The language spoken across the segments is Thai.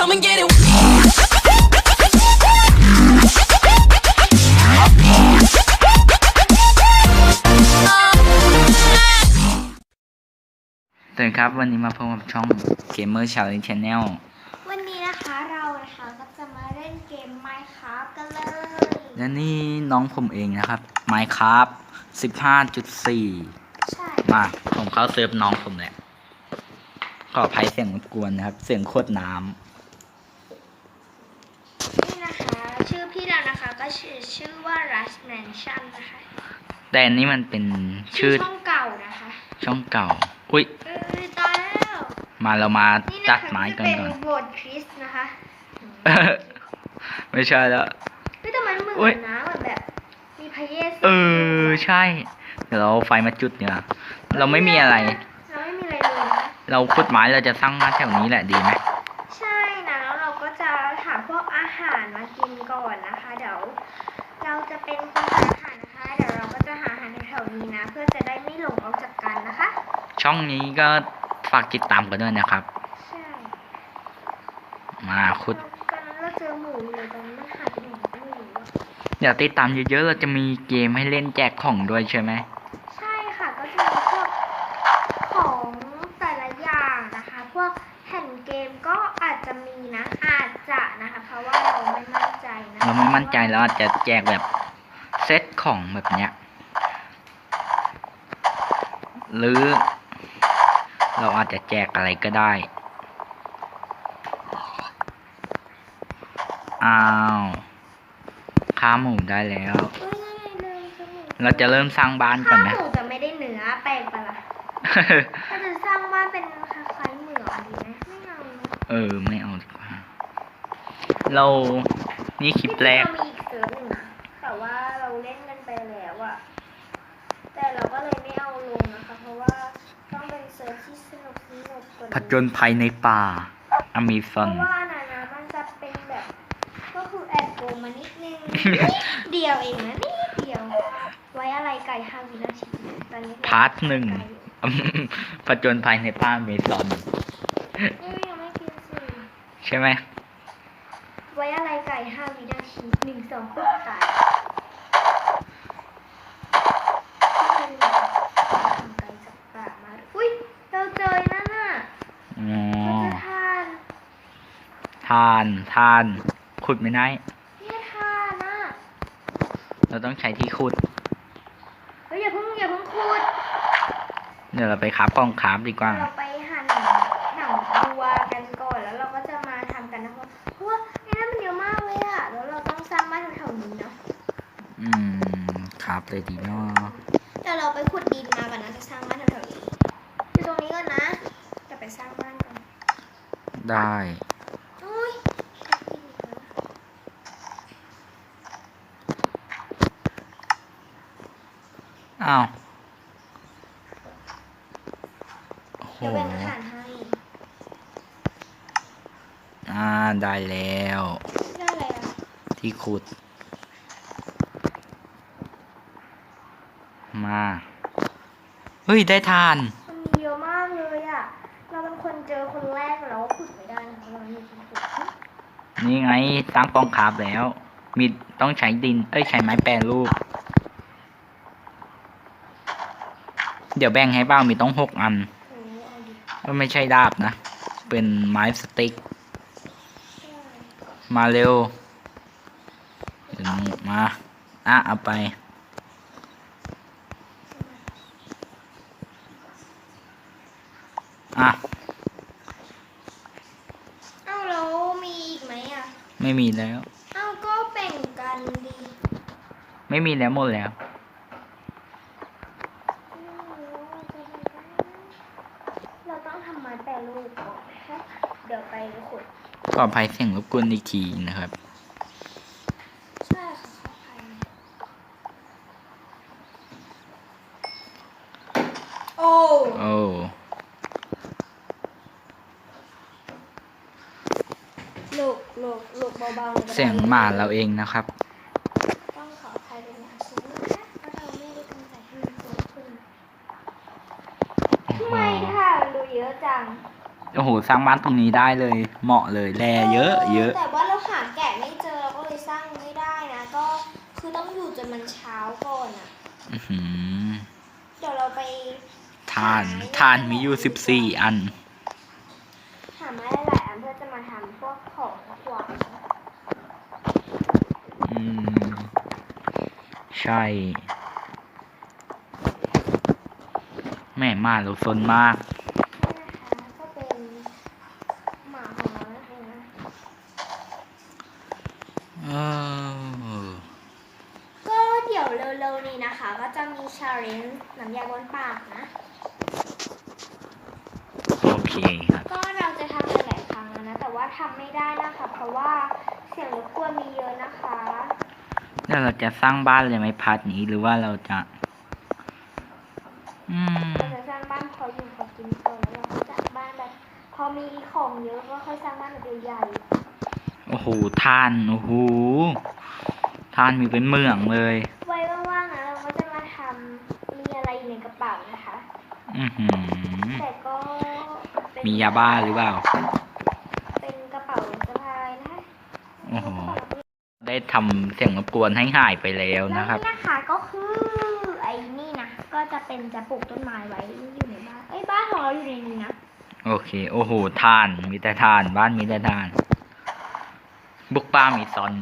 Come and get it. สวัสดีครับ วันนี้มาพบกับช่อง Gamer Challenge Channel วันนี้นะคะเรานะคะก็จะมาเล่นเกม Minecraft กันเลยและนี่น้องผมเองนะครับ Minecraft 15.4 ใช่มาผมเข้าเซิร์ฟน้องผมแหละขออภัยเสียงรบกวนนะครับ เสียงโคตรน้นี่นะคะ ชื่อพี่เรานะคะก็ ชื่อชื่อว่า Rush Mansion นะคะำแต่อันนี้มันเป็นชื่อช่องเก่านะคะ ช่องเก่า อุ้ยเออตายแล้วมาเรามานี่ตันะดคะไม้จะกันเป็นก่อนโบสถ์คริสต์นะคะ ไม่ใช่แล้วเฮ้ยแต่มันเหมือุ๊ยอนนะเหมือนแบบ มีพระเยซูเออใช่ เดี๋ยวเราเอาไฟมาจุดเนี่ยเราไม่มีอะไร เราไม่มีอะไรเลยนะคะเราขุดไม้เราจะสร้างบ้านแถวนี้แหละดีไหม ใช่นะแล้วเราก็จะหา พวกอาหารมากินก่อนนะคะ เดี๋ยวเราจะเป็นคนหาอาหารนะคะ เดี๋ยวเราก็จะหาอาหารแถวๆนี้นะ เพื่อจะได้ไม่หลงออกจากกันนะคะ ช่องนี้ก็ฝากติดตามกันด้วยนะครับ ใช่มาขุด ตอนนั้นเราเจอหมูอยู่ตอนนี้มันหายไปไหนก็ไม่รู้อะเดี๋ยวติดตามเยอะๆ เราจะมีเกมให้เล่นแจกของด้วยใช่ไหม ใช่ค่ะก็จะมีพวกของแต่ละอย่างนะคะ พวกแผ่นเกมก็อาจจะมีนะ อาจจะนะ ม่มั่นใจเราอาจจะแจกแบบเซตของแบบเนี้ย หรือ เราอาจจะแจกอะไรก็ได้ อ้าวค้าหมูได้แล้วเอ้ยยังไงเลยจมูกเราจะเริ่มสร้างบ้านก่อนถ้าไหมหมูจะไม่ได้เนื้อแปลกปะล่ะถ้าจะสร้างบ้านเป็นคล้ายๆเหมืองดีไหมไม่เอานะเออ ไม่เอาดีกว่า เรา นี่คลิปแรกที่จงเรามีอีกเซิร์ฟหนึ่งนะแต่ว่าเราเล่นกันไปแล้วอะแต่เราก็เลยไม่เอาลงนะคะ เพราะว่าต้องเป็นเซิร์ฟที่สนุกสนุกกว่าผจญภัยในป่า อเมซเพอน ราะว่าอันนั้นนะมันจะเป็นแบบ ก็คือแอบโกงมานิดนึง นิดเดียวเองนะนิดเดียว ไว้อะไรไก่ห้าวินาทีตอนนี้พาร์ทหนึ่งผจญภัยในป่าอเมซอนเอ้ยยังไม่กินสิ ใช่ไหม ไว้อะไรไก่ห้าวินาทีหนึ่งสองปุ๊บตายเป็นแบบทำไก่จับปลามาอุ้ยเราเจอนั่นน่ะอ๋อเราเจอทานทานทาน ขุดไม่ได้ เนี่ยทานน่ะเราต้องใช้ที่ขุด เฮ้ยอย่าเพิ่งอย่าเพิ่งคูดเดี๋ยวเราไปคราบกล้องคราบดีกว่า เราไป คราบเลยดีเนาะเดี๋ยวเราไปขุดดินมาก่อนนะจะสร้างบ้านแถวๆนี้อยู่ตรงนี้ก่อนนะจะไปสร้างบ้านก่อนได้อุ้ยอ้าวโอ้โหเดี๋ยวเป็นอาหารให้อ่าได้แล้ว ได้เลยอะที่ขุด มา เฮ้ย ได้ทาน มันมีเยอะมากเลยอะเราเป็นคนเจอคนแรกเราก็ขุดไม่ได้นะเพราะเราไม่มีคนขุดนี่ไงตั้งกล้องคราบแล้ว มีต้องใช้ดิน เอ้ย ใช้ไม้แปรรูป เดี๋ยวแบ่งให้บ้างมีต้องหกอัน โอ้เอาดิก็ไม่ใช่ดาบนะ เป็นไม้สติ๊ก มาเร็วเดี๋ยวนี้มา อะ เอาไป อะ เอ้าแล้วมีอีกไหมอะไม่มีแล้ว เอ้าก็แบ่งกันดีไม่มีแล้วหมดแล้ว เราต้องทำไม้แปรรูปก่อนนะคะเดี๋ยวไปขุด ขออภัยเสียงรบกวนอีกทีนะครับ ใช่ค่ะขออภัยโอ้ โอ้ หลุกหลุกหลุกเบาๆก็ได้เสียงหมาเราเองนะครับ ต้องขออภัยเป็นอย่างสูงนะคะเพราะเราไม่ได้ตั้งใจให้มันเกิดขึ้นโอ้โหทำไมค่ะมันดูเยอะจังโอ้โห สร้างบ้านตรงนี้ได้เลย เหมาะเลยแร่เยอะ เยอะ แต่ว่าเราหาแกะไม่เจอเราก็เลยสร้างไม่ได้นะ ก็คือต้องอยู่จนมันเช้าก่อนอะ อื้อหือเดี๋ยวเราไปทานทานมีอยู่สิบสี่อัน หาไม้หลายๆอันเพื่อจะมาทำพวกของขวาน อืม ใช่ แม่มาเราซนมากนะคะก็เป็นหมาของเรานั่นเองนะเออก็เดี๋ยวเร็วๆนี้นะคะ ก็จะมีชาเลนจ์น้ำยาบนปากนะ โอเคครับ ก็เราจะทำหลายๆครั้งแล้วนะ แต่ว่าทำไม่ได้นะคะ เพราะว่าเสียงรบกวนมีเยอะนะคะ แล้วเราจะสร้างบ้านเลยไหมพาร์ทนี้หรือว่าเราจะ อืมเราจะสร้างบ้านพออยู่พอกินก่อนแล้วเราก็จะบ้านแบบพอมีของเยอะก็ค่อยสร้างบ้านแบบใหญ่โอ้โหท่านโอ้โหท่านมีเป็นเมืองเลย ๆไว้ว่างๆนะเราก็จะมาทำมีอะไรอยู่ในกระเป๋านะคะ อือหือแต่ก็เป็นมียาบ้าหรือเปล่า เป็นกระเป๋าสะพายนะคะ โอ้โห ได้ ทำเสียงรบกวนให้หายไปแล้วแล้วนะครับนี่นะคะก็คือไอ้นี่นะ ก็จะเป็นจะปลูกต้นไม้ไว้อยู่ในบ้านไอ้ยบ้านของเราอยู่ในนี้นะ โอเค โอ้โหทาน มีแต่ทาน บ้านมีแต่ทาน บุกป้ามีซอน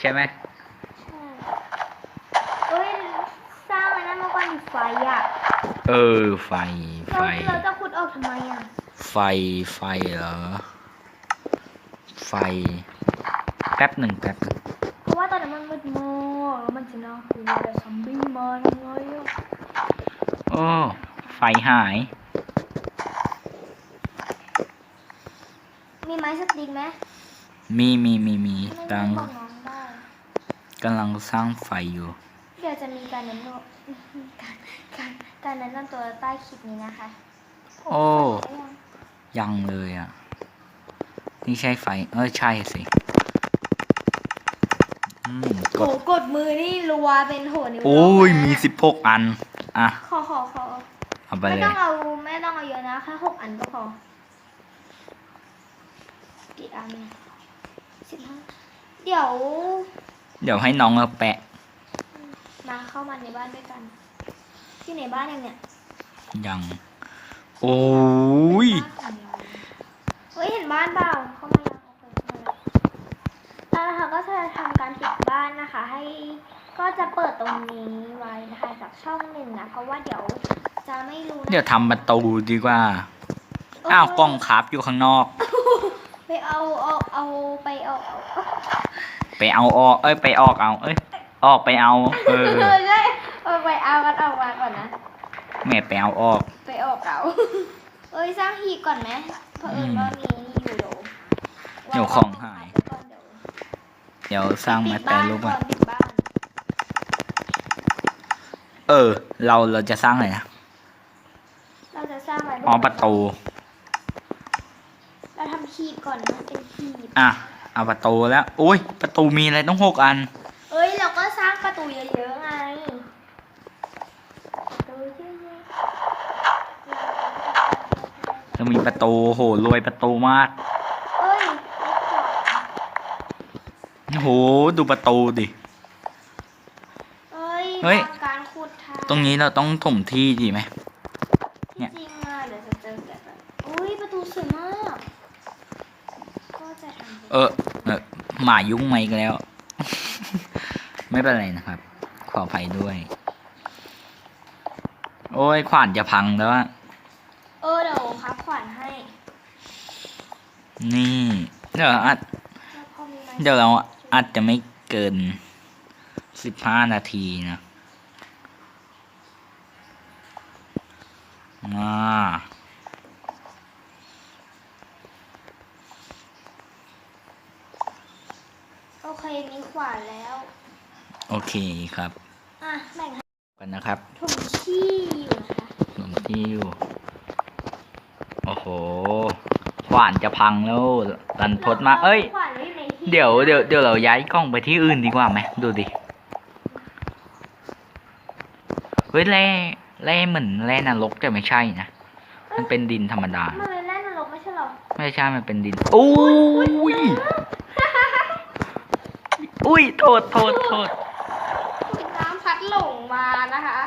ใช่ไหมใช่เอ้ยสร้างไว้นั่นมาก่อนดิไฟอะเออ ไฟ ไฟ เราเราจะขุดออกทำไมอะ ไฟ ไฟเหรอ ไฟ แป๊บหนึ่งแป๊บหนึ่งเพราะว่าตอนนั้นมันมืดมากแล้วมันจะน่ากลัวแต่ซอมบี้มาทำไงอะโอ้ไฟหาย มีไม้สติ๊กไหมมีมีมีมีไม่กำลังบอกน้องได้กำลังสร้างไฟอยู่ เดี๋ยวจะมีการแนะนำการการการแนะนำตัวใต้คลิปนี้นะคะ โอ้ได้ยังยังเลยอะ นี่ใช่ไฟ เออใช่สิ อืมโหกดกดมือนี่รัวเป็นโหนิ้วโอ้ยโป้งเลมีอะสิบหกอัน อะ ขอขอขอเอาไปไม่เลต้อย งเอาไม่ต้องเอาเยอะนะแค่หกอันก็พอกี่อันเนี่ยสิบห้าเดี๋ยวเดี๋ยวให้น้องเอาแปะมาเข้ามาในบ้านด้วยกัน ที่ในบ้านยังเนี่ยยัง โอ้ยเฮ้ยเห็นบ้านเปล่าเข้ามายังโอเคเข้ามาแล้วแล้วเราก็จะทำการปิดบ้านนะคะ ให้ ก็จะเปิดตรงนี้ไว้นะคะจากช่องหนึ่งนะเพราะว่าเดี๋ยวจะไม่รู้นะเดี๋ยวทำประตูดีกว่า อ้าวกล้องคราฟอยู่ข้างนอก ไปเอาเอาเอาไปเอาเอาไปเอาออกเอ้ยไปออกเอา เอ้ย ออกไปเอา เออเออใช่เอาไปเอากันออกมาก่อนนะแม่ไปเอาออก ไปออกเอาเอ้ยสร้างหีบก่อนไหมเพราะเอิญว่ามีนี่อยู่เดี๋ยวเดี๋ยวของหายก่อนเดี๋ยวเดี๋ยวสร้างมาแต่รูปก่ก่ออน น ปิดบ้าน เออเราเราจะสร้างอะไรนะ เราจะสร้างอะไรอ๋อประตู เราทำหีบก่อนนะเป็นหีบอะ เอาประตูแล้วอุ้ยประตูมีอะไรต้องหกอัน เอ้ยเราก็สร้างประตูเยอะๆไงประตูเยอะๆจะมีประตูโหรวยประตูมากเอ้ยไม่ขอโหดูประตูดิเอ้ยเฮ้ย ตรงนี้เราต้องถมที่ดีไหมเนี่ยจริงๆอะเดี๋ยวจะเจอแบบแบบอุ้ยประตูสวยมาก ก็จะทำป็นเออเออหมายุ่งไหมกันแล้ว ไม่เป็นไรนะครับ ขออภัยด้วย โอ้ยขวานจะพังแล้วอะเออเดี๋ยวพับขวัญให้นี่เดี๋ยวอาจแล้วพอมีไม้เดี๋ยวเราอาจจะไม่เกินสิบห้านาทีนะ อ่าโอเคมีขวานแล้ว โอเคครับ อะแบ่งให้กันนะครับถุงขี้อยู่นะคะหนุนที่อยู่โอ้โห ขวานจะพังแล้วรันทดมากเอ้ย ขวานไว้ในที่เดี๋ยวเดี๋ยวเดี๋ยวเราย้ายกล้องไปที่อื่นดีกว่าไหมดูดิ เฮ้ยแร่ แร่เหมือนแร่นรกแต่ไม่ใช่นะเอมันเป็นดินธรรมดา มันเลยแล่นนรกไม่ใช่เหรอ ไม่ใช่ มันเป็นดินอุ้ย อุ้ย โทษ โทษ โทษ น้ำพัดหลงมานะคะ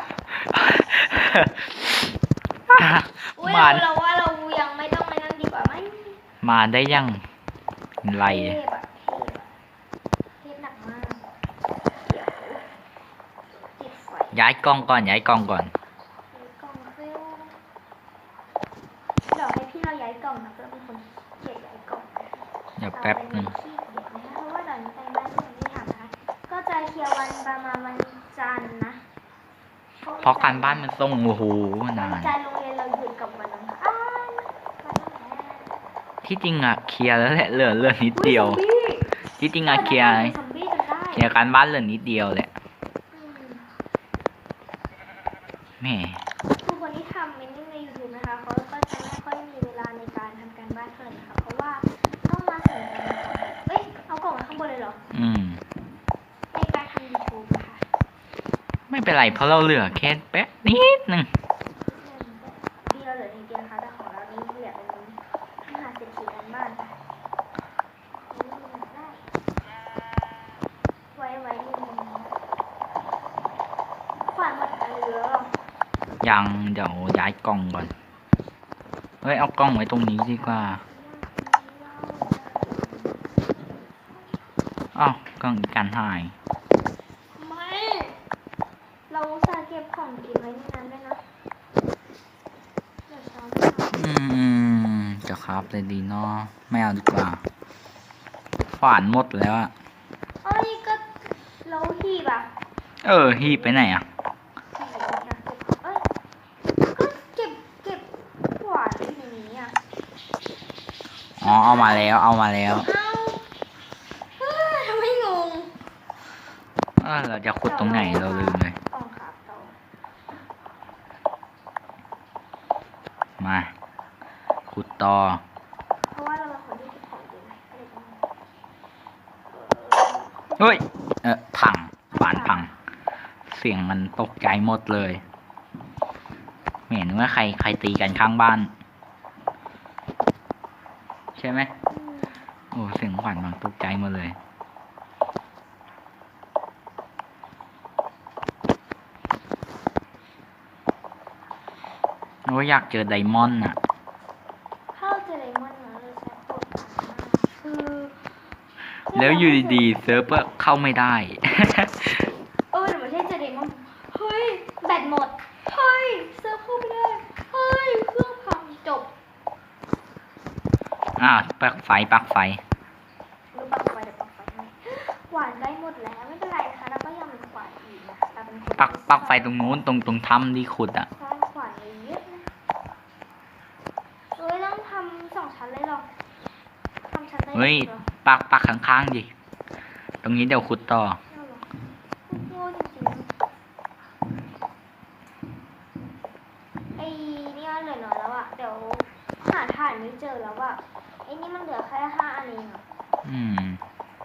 อุ้ยมาเราเราว่าเรายังไม่ต้องไปนั่นดีกว่าไหมมาได้ยังไรเทพอะเทพอะเทพหนักมากเดี๋ยวติดไฟย้ายกล้องก่อนย้ายกล้องก่อน ลียร์วันประมาณวันจันทร์นะเพราะการบ้านมันส่งโอ้โหนานวันจันทร์โรงเรียนเราหยุดกับวันอังคารวันอังคารที่จริงอะเคลียร์แล้วแหละเหลือเหลือนิดเดียวอุ๊ซอมบี้ที่จริงอะเคลียร์ซอมบี้จนได้เคลียร์การบ้านเหลือนิดเดียวแหละอืมแหม่คือคนที่ทำเมนูใน YouTube นะคะเขาก็จะไม่ค่อยมีเวลาในการทำการบ้านเท่าไหร่ค่ะเพราะว่าต้องมาถึงกันก่อนเอ้ยเอากล่องไว้ข้างบนเลยเหรอ อืม ในการทำ YouTube นะคะ ไม่เป็นไรเพราะเราเหลือแค่แป๊บนิดหนึ่งที่เราเหลือนิดเดียวนะคะแต่ของเรานี่เหลือเป็นมหาเศรษฐีกันบ้านค่ะนี่ได้ไว้ไว้ริมขวานหมดอันเหลือยังเดี๋ยวย้ายกล้องก่อนเฮ้ยเอากล้องไว้ตรงนี้ดีกว่าอ้าวกล้องอีกการหาย เราอุตส่าห์เก็บของกินไว้ในนั้นด้วยนะเดี๋ยวช้อนไม่เอาอืมจะครับเลยดีเนาะไม่เอาดีกว่าฝานหมดแล้วอะเอ้ยก็เราหีบอะเออฮีบไปไหนอะหีบอะเอ้ยก็เก็บเก็บขวานในนี้อะอ๋อเอามาแล้วเอามาแล้วเอาเอ้ยทำไมงง เออเราจะขุดตรงไหนเราลืมเลย กล่องครับต่อ มา ขุดต่อ เพราะว่าเราเป็นคนที่เก็บของกินก็เลยต้อง เฮ้ย เออพังฝานพัง เสียงมันตกใจหมดเลยไม่เห็นว่าใครใครตีกันข้างบ้าน ใช่ไหมโอ้เสียงขวัญบางตกใจหมดเลยโอ้อยากเจอไดมอนด์อะ ถ้าเราเจอเลมอนนะเราจะปวดหลังมากคือ แล้วอยู่ดีๆเซิร์ฟก็เข้าไม่ได้ เออแต่ไม่ใช่เจอเลมอนเฮ้ย แบตหมด เฮ้ย เซิร์ฟเข้าไม่ได้ เฮ้ย เครื่องพังจบอ่าปลักไฟปลักไฟหรือปักไฟเดี๋ยวปักไฟให้หวานได้หมดแล้ว ไม่เป็นไรนะคะเราก็ยังมีขวานอีกนะเราเป็นคนปักปักไฟตรงนู้นตรงตรงถ้ำที่ขุดอะสร้างขวานเลยเยอะนะเอ้ยต้องทำสองชั้นเลยเหรอทำชั้นได้เฮ้ยเหรอ ปักปักข้างๆดิ ตรงนี้เดี๋ยวขุดต่อเอาเหรอโง่จริงๆไอ้นี่มันเหลือน้อยแล้วอะเดี๋ยวหาถ่านไม่เจอแล้วอะไอ้นี่มันเหลือแค่ห้าอันเองอะอืม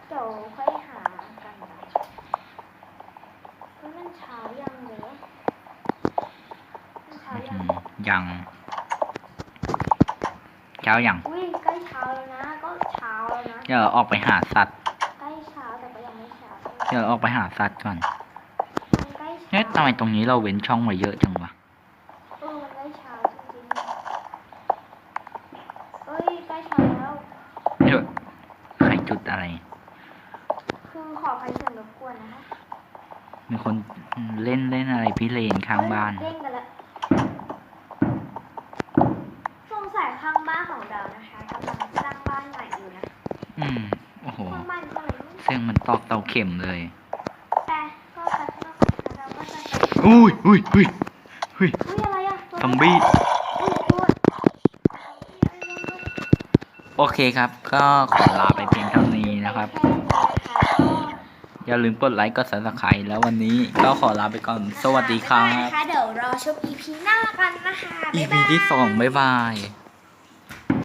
เดี๋ยวค่อยหากันนะเฮ้ยมันเช้ายังเลยมันเช้ายังยังเช้ายัง อุ้ เดี๋ยวออกไปหาสัตว์ใกล้เช้าแต่ก็ยังไม่เช้าเดี๋ยวออกไปหาสัตว์ก่อนมันใกล้เช้าเอ๊ะทำไมตรงนี้เราเว้นช่องไว้เยอะจังวะเออมันใกล้เช้าจริงๆเอ้ยใกล้เช้าแล้ว เดี๋ยวใครจุดอะไร คือขออภัยเสียงรบกวนนะคะมีคนเล่นเล่นอะไรพิเรนข้างบ้าน เอ้ยเด้งกันละสงสัยข้างบ้านของเรานะคะกำลังสร้างบ้านใหม่อยู่นะ อืม โอ้โห ข้างบ้าน ก็เลยเสียงมันตอกเตาเข็มเลยแต่ก็แป๊บนึงนะคะเราก็จะใช้อุ้ยอุ้ยอุ้ยอุ้ยอุ้ยอะไรอะตัวซอมบี้อุ้ยตัวโอเคครับ ก็ขอลาไปเพียงเท่านี้นะครับ อย่าลืมกดไลค์กด subscribe แล้ววันนี้ก็ขอลาไปก่อน สวัสดีครับนะคะเดี๋ยวรอชม EP หน้ากันนะคะบ๊าย EP บายที่สองบ๊ายบาย